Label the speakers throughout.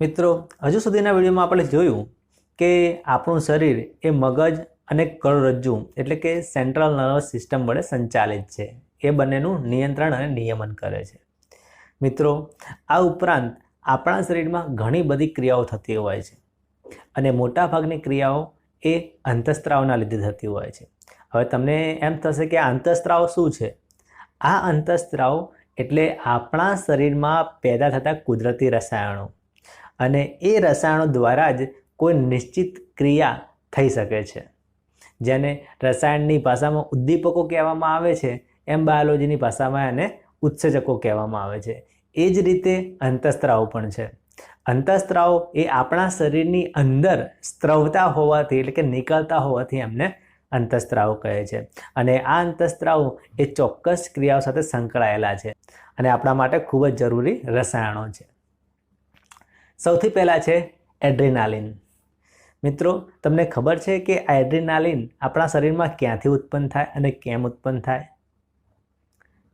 Speaker 1: મિત્રો, હજુ સુધીના વિડીયોમાં આપણે જોયું કે આપણું શરીર એ મગજ અને કરોડરજ્જુ એટલે કે સેન્ટ્રલ નર્વસ સિસ્ટમ વડે સંચાલિત છે. એ બંનેનું નિયંત્રણ અને નિયમન કરે છે. મિત્રો, આ ઉપરાંત આપણા શરીરમાં ઘણી બધી ક્રિયાઓ થતી હોય છે અને મોટાભાગની ક્રિયાઓ એ અંતસ્ત્રાવના લીધે થતી હોય છે. હવે તમને એમ થશે કે અંતસ્ત્રાવ શું છે? આ અંતસ્ત્રાવ એટલે આપણા શરીરમાં પેદા થતા કુદરતી રસાયણો અને એ રસાયણો દ્વારા જ કોઈ નિશ્ચિત ક્રિયા થઈ શકે છે. જેને રસાયણની ભાષામાં ઉદ્દીપકો કહેવામાં આવે છે, એમ બાયોલોજીની ભાષામાં એને ઉત્સેચકો કહેવામાં આવે છે. એ જ રીતે અંતઃસ્ત્રાવ પણ છે. અંતઃસ્ત્રાવ એ આપણા શરીરની અંદર સ્ત્રવતા હોવાથી એટલે કે નીકળતા હોવાથી એમને અંતઃસ્ત્રાવ કહે છે. અને આ અંતઃસ્ત્રાવ એ ચોક્કસ ક્રિયાઓ સાથે સંકળાયેલા છે. અને આપણા માટે ખૂબ જ જરૂરી રસાયણો છે. સૌથી પહેલાં છે એડ્રિનાલિન. મિત્રો, તમને ખબર છે કે આ એડ્રિનાલિન આપણા શરીરમાં ક્યાંથી ઉત્પન્ન થાય અને કેમ ઉત્પન્ન થાય?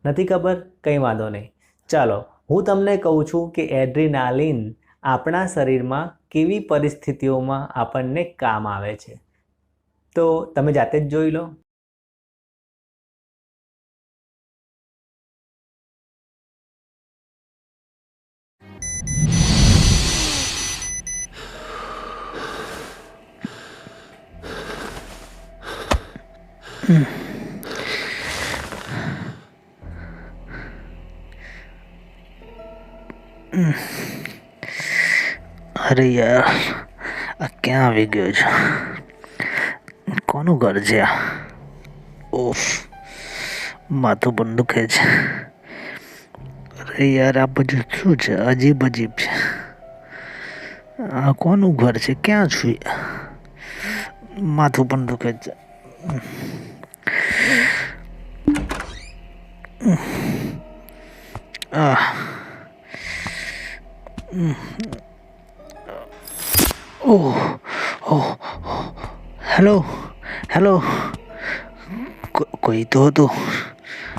Speaker 1: નથી ખબર? કંઈ વાંધો નહીં. ચાલો, હું તમને કહું છું કે એડ્રિનાલિન આપણા શરીરમાં કેવી પરિસ્થિતિઓમાં આપણને કામ આવે છે. તો તમે જાતે જ જોઈ લો.
Speaker 2: અરે યાર આ ક્યાં આવી ગયો છે કોનું ઘર છે આ ઓફ માથું પણ દુખે છે અરે યાર આ બધું શું છે અજીબ અજીબ છે આ કોનું ઘર છે ક્યાં છું યાર? માથું પણ દુખે છે આહ ઓહ ઓહ હેલો હેલો કો- કોઈ તો હતું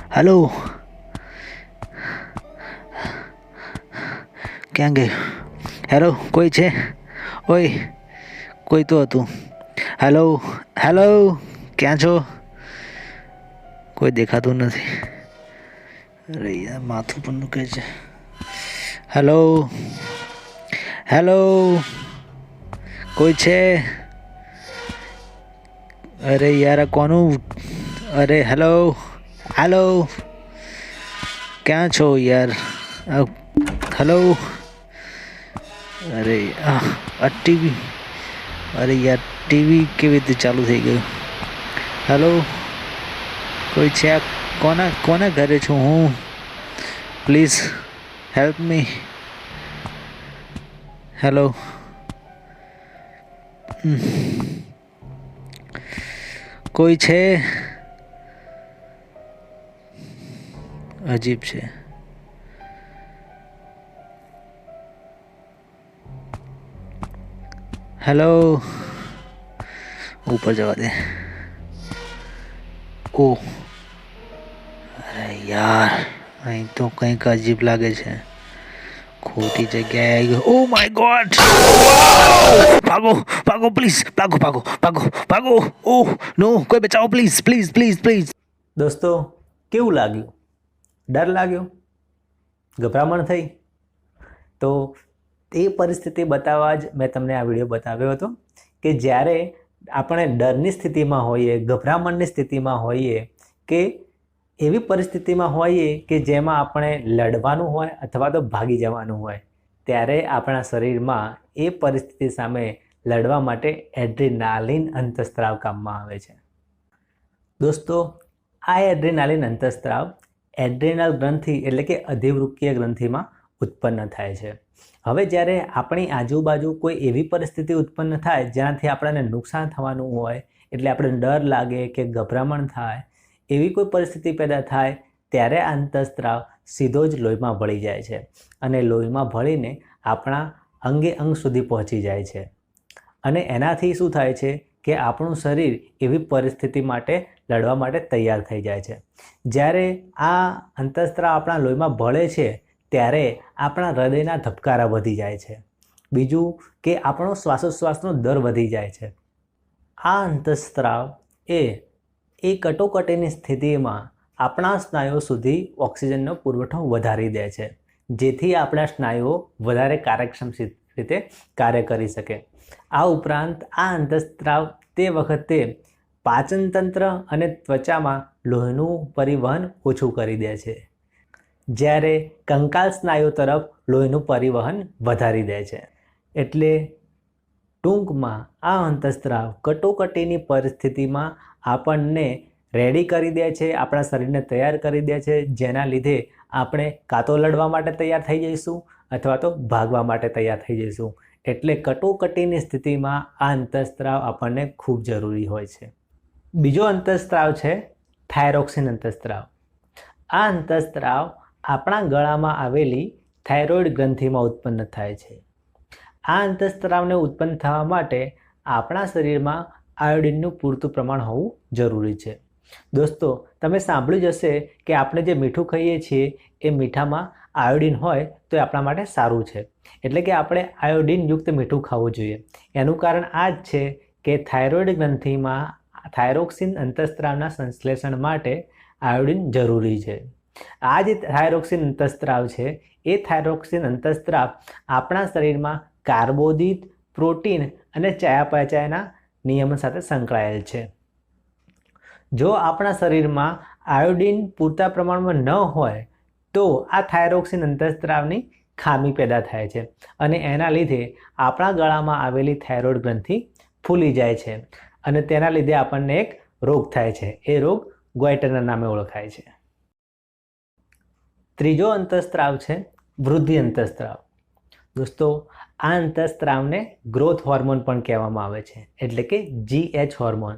Speaker 2: હેલો ક્યાં ગયું હેલો કોઈ છે ઓય કોઈ તો હતું હેલો હેલો ક્યાં છો કોઈ દેખાતું નથી અરે યાર, માથું પણ દુખે છે. હેલો હેલો કોઈ છે? અરે યાર કોનું? અરે હેલો હેલો ક્યાં છો યાર? હેલો અરે, આ આ ટીવી. અરે યાર, ટીવી કેવી રીતે ચાલુ થઈ ગયું? હેલો કોઈ છે આ કોના કોના ઘરે છું હું પ્લીઝ હેલ્પ મી હેલો કોઈ છે અજીબ છે હેલો ઉપર જવા દે ઓ અરે યાર, અહીં તો કંઈક અજીબ લાગે છે. ખોટી જગ્યાએ આવી ઓ માય ગોડ ભાગો ભાગો પ્લીઝ ભાગો ભાગો ભાગો ભાગો. ઓહ નો કોઈ બચાવો પ્લીઝ પ્લીઝ પ્લીઝ પ્લીઝ
Speaker 1: દોસ્તો, કેવું લાગ્યું? ડર લાગ્યો? ગભરામણ થઈ? તો એ પરિસ્થિતિ બતાવવા જ મેં તમને આ વીડિયો બતાવ્યો હતો કે જ્યારે આપણે ડરની સ્થિતિમાં હોઈએ, ગભરામણની સ્થિતિમાં હોઈએ કે એવી પરિસ્થિતિમાં હોઈએ કે જેમાં આપણે લડવાનું હોય અથવા તો ભાગી જવાનું હોય, ત્યારે આપણા શરીરમાં એ પરિસ્થિતિ સામે લડવા માટે એડ્રીનાલિન અંતસ્ત્રાવ કામમાં આવે છે. દોસ્તો, આ એડ્રીનાલિન અંતસ્ત્રાવ એડ્રીનલ ગ્રંથિ એટલે કે અધિવૃક્કીય ગ્રંથિમાં ઉત્પન્ન થાય છે. હવે જ્યારે આપણી આજુબાજુ કોઈ એવી પરિસ્થિતિ ઉત્પન્ન થાય જ્યાંથી આપણને નુકસાન થવાનું હોય, એટલે આપણે ડર લાગે કે ગભરામણ થાય એવી કોઈ પરિસ્થિતિ પેદા થાય, ત્યારે આ અંતસ્ત્રાવ સીધો જ લોહીમાં ભળી જાય છે અને લોહીમાં ભળીને આપણા અંગે અંગ સુધી પહોંચી જાય છે. અને એનાથી શું થાય છે કે આપણું શરીર એવી પરિસ્થિતિ માટે લડવા માટે તૈયાર થઈ જાય છે. જ્યારે આ અંતસ્ત્રાવ આપણા લોહીમાં ભળે છે, ત્યારે આપણા હૃદયના ધબકારા વધી જાય છે. બીજું કે આપણો શ્વાસોશ્વાસનો દર વધી જાય છે. આ અંતઃસ્ત્રાવ એ એ કટોકટીની સ્થિતિમાં આપણા સ્નાયુઓ સુધી ઓક્સિજનનો પુરવઠો વધારી દે છે, જેથી આપણા સ્નાયુઓ વધારે કાર્યક્ષમ રીતે કાર્ય કરી શકે. આ ઉપરાંત આ અંતઃસ્ત્રાવ તે વખતે પાચનતંત્ર અને ત્વચામાં લોહીનું પરિવહન ઓછું કરી દે છે, જ્યારે કંકાલ સ્નાયુ તરફ લોહીનું પરિવહન વધારી દે છે. એટલે ટૂંકમાં આ અંતઃસ્ત્રાવ કટોકટીની પરિસ્થિતિમાં આપણને રેડી કરી દે છે, આપણા શરીરને તૈયાર કરી દે છે, જેના લીધે આપણે કાં તો લડવા માટે તૈયાર થઈ જઈશું અથવા તો ભાગવા માટે તૈયાર થઈ જઈશું. એટલે કટોકટીની સ્થિતિમાં આ અંતઃસ્ત્રાવ આપણને ખૂબ જરૂરી હોય છે. બીજો અંતઃસ્ત્રાવ છે થાઇરોક્સિન અંતઃસ્ત્રાવ. આ અંતઃસ્ત્રાવ આપણા ગળામાં આવેલી થાઇરોઇડ ગ્રંથિમાં ઉત્પન્ન થાય છે. આ અંતઃસ્ત્રાવને ઉત્પન્ન થવા માટે આપણા શરીરમાં આયોડિનનું પૂરતું પ્રમાણ હોવું જરૂરી છે. દોસ્તો, તમે સાંભળ્યું જ હશે કે આપણે જે મીઠું ખાઈએ છીએ એ મીઠામાં આયોડિન હોય તો એ આપણા માટે સારું છે. એટલે કે આપણે આયોડિનયુક્ત મીઠું ખાવું જોઈએ. એનું કારણ આ જ છે કે થાઇરોઇડ ગ્રંથિમાં થાઇરોક્સિન અંતઃસ્ત્રાવના સંશ્લેષણ માટે આયોડિન જરૂરી છે. આ જે થાઇરોક્સિન અંતસ્ત્રાવ છે, એ થાઇરોક્સિન અંતઃસ્ત્રાવ આપણા શરીરમાં કાર્બોદિત, પ્રોટીન અને ચયાપચયના નિયમન સાથે સંકળાયેલ છે. જો આપણા શરીરમાં આયોડિન પૂરતા પ્રમાણમાં ન હોય, તો આ થાઇરોક્સિન અંતઃસ્ત્રાવની ખામી પેદા થાય છે અને એના લીધે આપણા ગળામાં આવેલી થાઇરોઇડ ગ્રંથિ ફૂલી જાય છે અને તેના લીધે આપણને એક રોગ થાય છે. એ રોગ ગ્વાઇટરના નામે ઓળખાય છે. ત્રીજો અંતઃસ્ત્રાવ છે વૃદ્ધિ અંતઃસ્ત્રાવ. દોસ્તો આ અંતઃસ્ત્રાવને ગ્રોથ હોર્મોન પણ કહેવામાં આવે છે. એટલે કે જીએચ હોર્મોન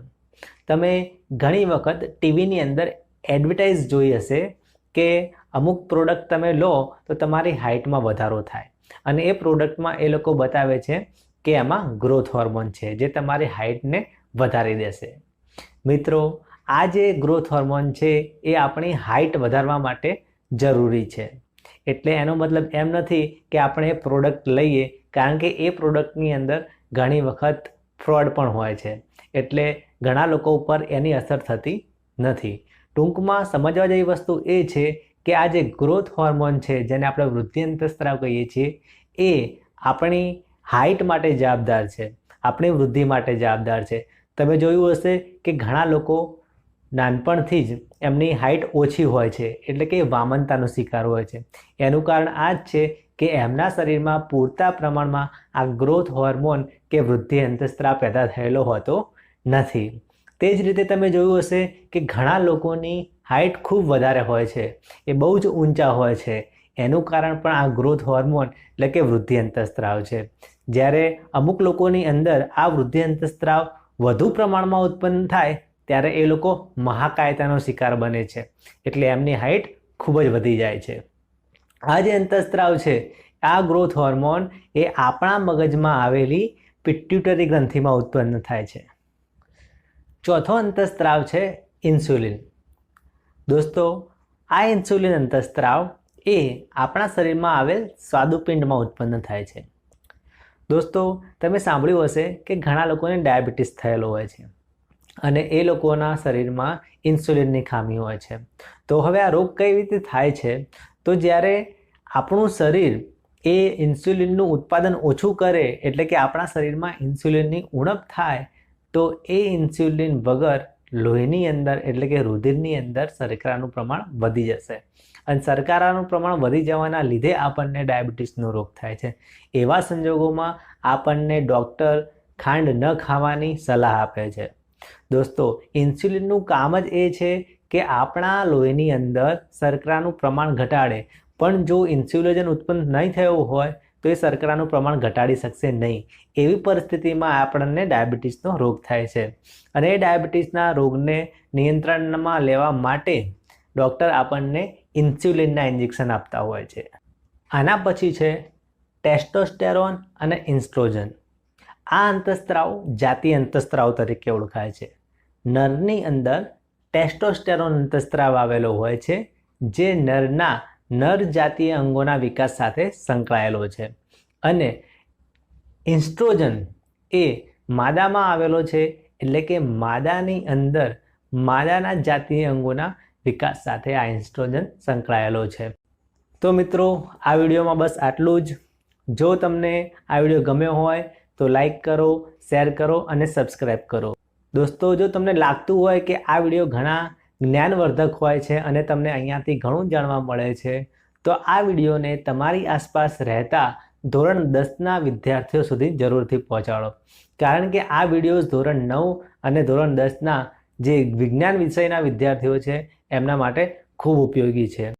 Speaker 1: તમે ઘણી વખત ટીવીની અંદર એડવર્ટાઇઝ જોઈ હશે કે અમુક પ્રોડક્ટ તમે લો તો તમારી હાઇટમાં વધારો થાય. અને એ પ્રોડક્ટમાં એ લોકો બતાવે છે કે એમાં ગ્રોથ હોર્મોન છે, જે તમારી હાઇટને વધારી દેશે. મિત્રો, આ જે ગ્રોથ હોર્મોન છે એ આપણી હાઇટ વધારવા માટે જરૂરી છે. એટલે એનો મતલબ એમ નથી કે આપણે પ્રોડક્ટ લઈએ, કારણ કે એ પ્રોડક્ટની અંદર ઘણી વખત ફ્રોડ પણ હોય છે. એટલે ઘણા લોકો ઉપર એની અસર થતી નથી. ટૂંકમાં સમજવા જેવી વસ્તુ એ છે કે આ જે ગ્રોથ હોર્મોન છે, જેને આપણે વૃદ્ધિ અંતસ્ત્રાવ કહીએ છીએ, એ આપણી હાઇટ માટે જવાબદાર છે, આપણી વૃદ્ધિ માટે જવાબદાર છે. તમે જોયું હશે કે ઘણા લોકો નાનપણથી જ એમની હાઇટ ઓછી હોય છે, એટલે કે વામનતાનો શિકાર હોય છે. એનું કારણ આ જ છે કે એમના શરીરમાં પૂરતા પ્રમાણમાં આ ગ્રોથ હોર્મોન કે વૃદ્ધિ અંતસ્ત્રા પેદા થયેલો હોતો નથી. તે જ રીતે તમે જોયું હશે કે ઘણા લોકોની હાઇટ ખૂબ વધારે હોય છે, એ બહુ જ ઊંચા હોય છે. એનું કારણ પણ આ ગ્રોથ હોર્મોન એટલે કે વૃદ્ધિ અંતઃસ્ત્રાવ છે. જ્યારે અમુક લોકોની અંદર આ વૃદ્ધિ અંતઃસ્ત્રાવ વધુ પ્રમાણમાં ઉત્પન્ન થાય ત્યારે એ લોકો મહાકાયતાનો શિકાર બને છે. એટલે એમની હાઇટ ખૂબ જ વધી જાય છે. આ જે અંતઃસ્ત્રાવ છે, આ ગ્રોથ હોર્મોન એ આપણા મગજમાં આવેલી પિટ્યુટરી ગ્રંથિમાં ઉત્પન્ન થાય છે. ચોથો અંતઃસ્ત્રાવ છે ઇન્સ્યુલિન દોસ્તો, આ ઇન્સ્યુલિન અંતઃસ્ત્રાવ એ આપણા શરીરમાં આવેલ સ્વાદુપિંડમાં ઉત્પન્ન થાય છે. દોસ્તો, તમે સાંભળ્યું હશે કે ઘણા લોકોને ડાયાબિટીસ થયેલો હોય છે. અને એ લોકોના શરીરમાં ઇન્સ્યુલિનની ખામી હોય છે. તો હવે આ રોગ કઈ રીતે થાય છે? તો જ્યારે આપણું શરીર એ ઇન્સ્યુલિનનું ઉત્પાદન ઓછું કરે એટલે કે આપણા શરીરમાં ઇન્સ્યુલિનની ઉણપ થાય, તો એ ઇન્સ્યુલિન વગર લોહીની અંદર એટલે કે રુધિરની અંદર શર્કરાનું પ્રમાણ વધી જશે. અને શર્કરાનું પ્રમાણ વધી જવાના લીધે આપણને ડાયાબિટીસનો રોગ થાય છે. એવા સંજોગોમાં આપણને ડૉક્ટર ખાંડ ન ખાવાની સલાહ આપે છે. દોસ્તો, ઇન્સ્યુલિનનું કામ જ એ છે કે આપણા લોહીની અંદર શર્કરાનું પ્રમાણ ઘટાડે. પણ જો ઇન્સ્યુલિન ઉત્પન્ન નહીં થયું હોય, તો એ શર્કરાનું પ્રમાણ ઘટાડી શકશે નહીં. એવી પરિસ્થિતિમાં આપણને ડાયાબિટીસનો રોગ થાય છે. અને એ ડાયાબિટીસના રોગને નિયંત્રણમાં લેવા માટે ડૉક્ટર આપણને ઇન્સ્યુલિનના ઇન્જેક્શન આપતા હોય છે. આના પછી છે ટેસ્ટોસ્ટેરોન અને ઇન્સ્ટ્રોજન. આ અંતઃસ્ત્રાવ જાતીય અંતઃસ્ત્રાવ તરીકે ઓળખાય છે. નરની અંદર ટેસ્ટોસ્ટેરોન અંતઃસ્ત્રાવ આવેલો હોય છે, જે નરના નર જાતીય અંગોના વિકાસ સાથે સંકળાયેલો છે. અને ઇન્સ્ટ્રોજન એ માદામાં આવેલો છે, એટલે કે માદાની અંદર માદાના જાતીય અંગોના વિકાસ સાથે આ ઇન્સ્ટ્રોજન સંકળાયેલો છે. તો મિત્રો, આ વિડીયોમાં બસ આટલું જ. જો તમને આ વીડિયો ગમ્યો હોય તો લાઈક કરો શેર કરો અને સબસ્ક્રાઈબ કરો. દોસ્તો, જો તમને લાગતું હોય કે આ વીડિયો ઘણા જ્ઞાનવર્ધક હોય છે અને તમને અહીંયાથી ઘણું જાણવા મળે છે, તો આ વિડીયોને તમારી આસપાસ રહેતા ધોરણ દસના વિદ્યાર્થીઓ સુધી જરૂરથી પહોંચાડો. કારણ કે આ વિડીયોઝ ધોરણ નવ અને ધોરણ દસના જે વિજ્ઞાન વિષયના વિદ્યાર્થીઓ છે, એમના માટે ખૂબ ઉપયોગી છે.